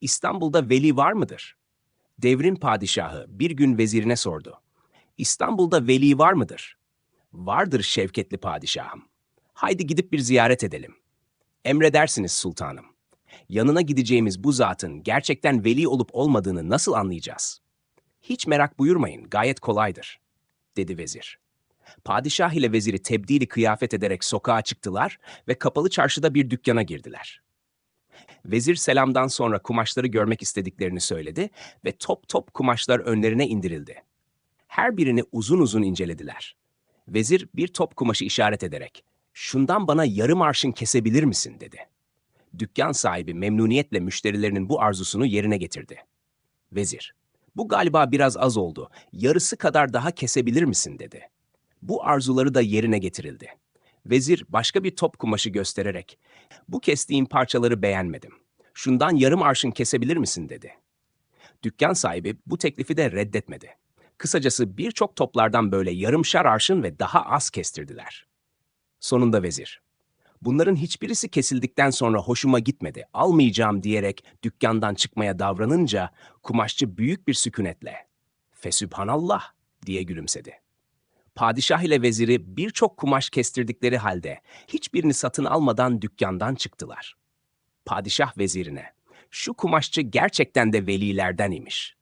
İstanbul'da veli var mıdır? Devrin padişahı bir gün vezirine sordu. İstanbul'da veli var mıdır? Vardır şevketli padişahım. Haydi gidip bir ziyaret edelim. Emredersiniz sultanım. Yanına gideceğimiz bu zatın gerçekten veli olup olmadığını nasıl anlayacağız? Hiç merak buyurmayın, gayet kolaydır, dedi vezir. Padişah ile veziri tebdili kıyafet ederek sokağa çıktılar ve kapalı çarşıda bir dükkana girdiler. Vezir selamdan sonra kumaşları görmek istediklerini söyledi ve top top kumaşlar önlerine indirildi. Her birini uzun uzun incelediler. Vezir bir top kumaşı işaret ederek, "Şundan bana yarım arşın kesebilir misin?" dedi. Dükkan sahibi memnuniyetle müşterilerinin bu arzusunu yerine getirdi. Vezir, "Bu galiba biraz az oldu. Yarısı kadar daha kesebilir misin?" dedi. Bu arzuları da yerine getirildi. Vezir başka bir top kumaşı göstererek, "Bu kestiğim parçaları beğenmedim. Şundan yarım arşın kesebilir misin?" dedi. Dükkan sahibi bu teklifi de reddetmedi. Kısacası birçok toplardan böyle yarımşar arşın ve daha az kestirdiler. Sonunda vezir, bunların hiçbirisi kesildikten sonra hoşuma gitmedi, almayacağım diyerek dükkandan çıkmaya davranınca kumaşçı büyük bir sükunetle, Fesübhanallah diye gülümsedi. Padişah ile veziri birçok kumaş kestirdikleri halde hiçbirini satın almadan dükkandan çıktılar. Padişah vezirine, şu kumaşçı gerçekten de velilerden imiş.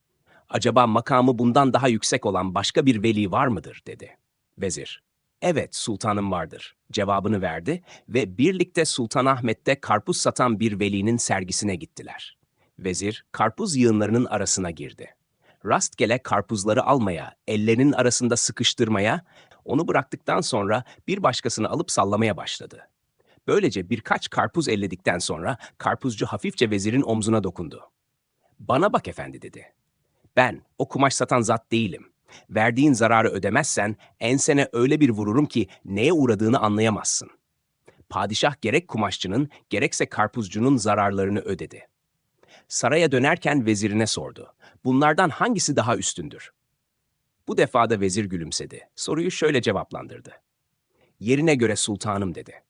Acaba makamı bundan daha yüksek olan başka bir veli var mıdır dedi. Vezir, evet sultanım vardır cevabını verdi ve birlikte Sultanahmet'te karpuz satan bir velinin sergisine gittiler. Vezir karpuz yığınlarının arasına girdi. Rastgele karpuzları almaya, ellerinin arasında sıkıştırmaya, onu bıraktıktan sonra bir başkasını alıp sallamaya başladı. Böylece birkaç karpuz elledikten sonra karpuzcu hafifçe vezirin omzuna dokundu. Bana bak efendi dedi. Ben o kumaş satan zat değilim. Verdiğin zararı ödemezsen ensene öyle bir vururum ki neye uğradığını anlayamazsın. Padişah gerek kumaşçının gerekse karpuzcunun zararlarını ödedi. Saraya dönerken vezirine sordu. Bunlardan hangisi daha üstündür? Bu defa da vezir gülümsedi. Soruyu şöyle cevaplandırdı. Yerine göre sultanım dedi.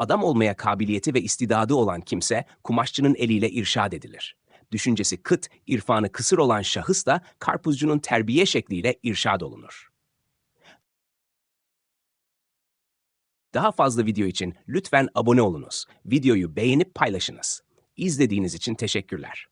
Adam olmaya kabiliyeti ve istidadı olan kimse kumaşçının eliyle irşad edilir. Düşüncesi kıt, irfanı kısır olan şahıs da karpuzcunun terbiye şekliyle irşad olunur. Daha fazla video için lütfen abone olunuz. Videoyu beğenip paylaşınız. İzlediğiniz için teşekkürler.